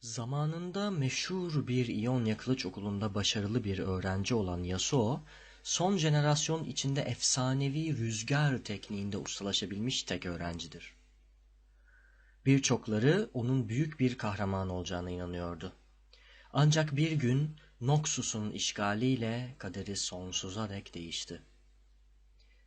Zamanında meşhur bir İonya Kılıç Okulu'nda başarılı bir öğrenci olan Yasuo, son jenerasyon içinde efsanevi rüzgar tekniğinde ustalaşabilmiş tek öğrencidir. Birçokları onun büyük bir kahraman olacağına inanıyordu. Ancak bir gün Noxus'un işgaliyle kaderi sonsuza dek değişti.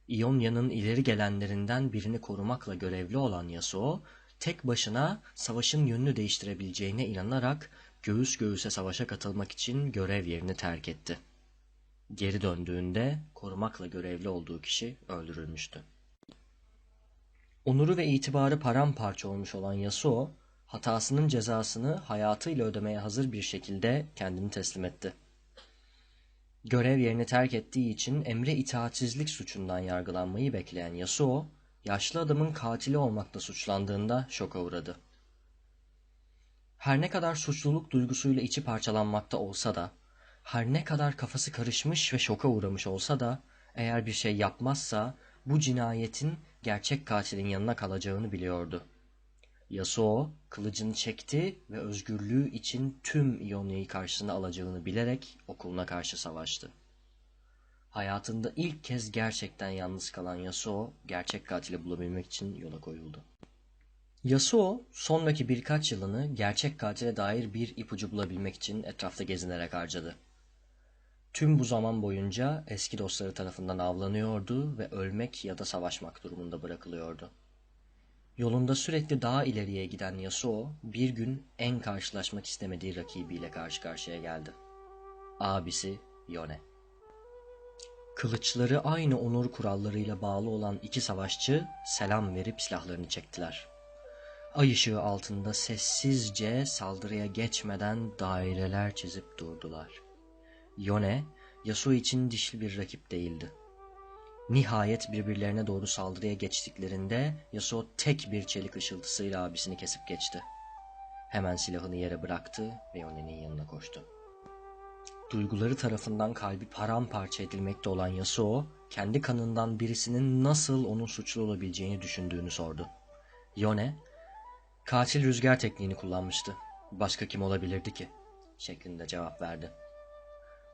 İonya'nın ileri gelenlerinden birini korumakla görevli olan Yasuo, tek başına savaşın yönünü değiştirebileceğine inanarak göğüs göğüse savaşa katılmak için görev yerini terk etti. Geri döndüğünde korumakla görevli olduğu kişi öldürülmüştü. Onuru ve itibarı paramparça olmuş olan Yasuo, hatasının cezasını hayatıyla ödemeye hazır bir şekilde kendini teslim etti. Görev yerini terk ettiği için emre itaatsizlik suçundan yargılanmayı bekleyen Yasuo, yaşlı adamın katili olmakla suçlandığında şoka uğradı. Her ne kadar suçluluk duygusuyla içi parçalanmakta olsa da, her ne kadar kafası karışmış ve şoka uğramış olsa da, eğer bir şey yapmazsa bu cinayetin gerçek katilin yanına kalacağını biliyordu. Yasuo kılıcını çekti ve özgürlüğü için tüm İonya'yı karşısına alacağını bilerek okuluna karşı savaştı. Hayatında ilk kez gerçekten yalnız kalan Yasuo, gerçek katili bulabilmek için yola koyuldu. Yasuo, sonraki birkaç yılını gerçek katile dair bir ipucu bulabilmek için etrafta gezinerek harcadı. Tüm bu zaman boyunca eski dostları tarafından avlanıyordu ve ölmek ya da savaşmak durumunda bırakılıyordu. Yolunda sürekli daha ileriye giden Yasuo, bir gün en karşılaşmak istemediği rakibiyle karşı karşıya geldi. Abisi Yone. Kılıçları aynı onur kurallarıyla bağlı olan iki savaşçı selam verip silahlarını çektiler. Ay ışığı altında sessizce saldırıya geçmeden daireler çizip durdular. Yone, Yasuo için dişli bir rakip değildi. Nihayet birbirlerine doğru saldırıya geçtiklerinde Yasuo tek bir çelik ışıltısıyla abisini kesip geçti. Hemen silahını yere bıraktı ve Yone'nin yanına koştu. Duyguları tarafından kalbi paramparça edilmekte olan Yasuo, kendi kanından birisinin nasıl onun suçlu olabileceğini düşündüğünü sordu. Yone, katil rüzgar tekniğini kullanmıştı. Başka kim olabilirdi ki? şeklinde cevap verdi.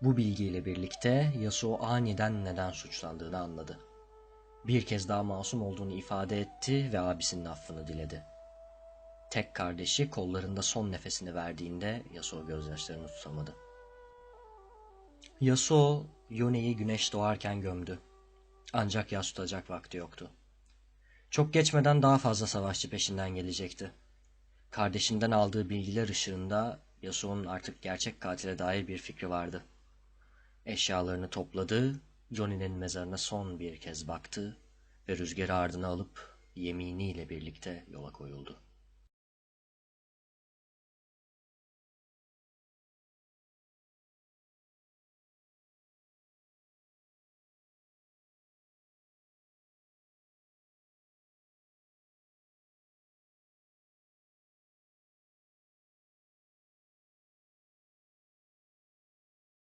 Bu bilgiyle birlikte Yasuo aniden neden suçlandığını anladı. Bir kez daha masum olduğunu ifade etti ve abisinin affını diledi. Tek kardeşi kollarında son nefesini verdiğinde Yasuo gözyaşlarını tutamadı. Yasuo, Yone'yi güneş doğarken gömdü. Ancak yas tutacak vakti yoktu. Çok geçmeden daha fazla savaşçı peşinden gelecekti. Kardeşinden aldığı bilgiler ışığında Yasuo'nun artık gerçek katile dair bir fikri vardı. Eşyalarını topladı, Johnny'nin mezarına son bir kez baktı ve rüzgarı ardına alıp yeminiyle birlikte yola koyuldu.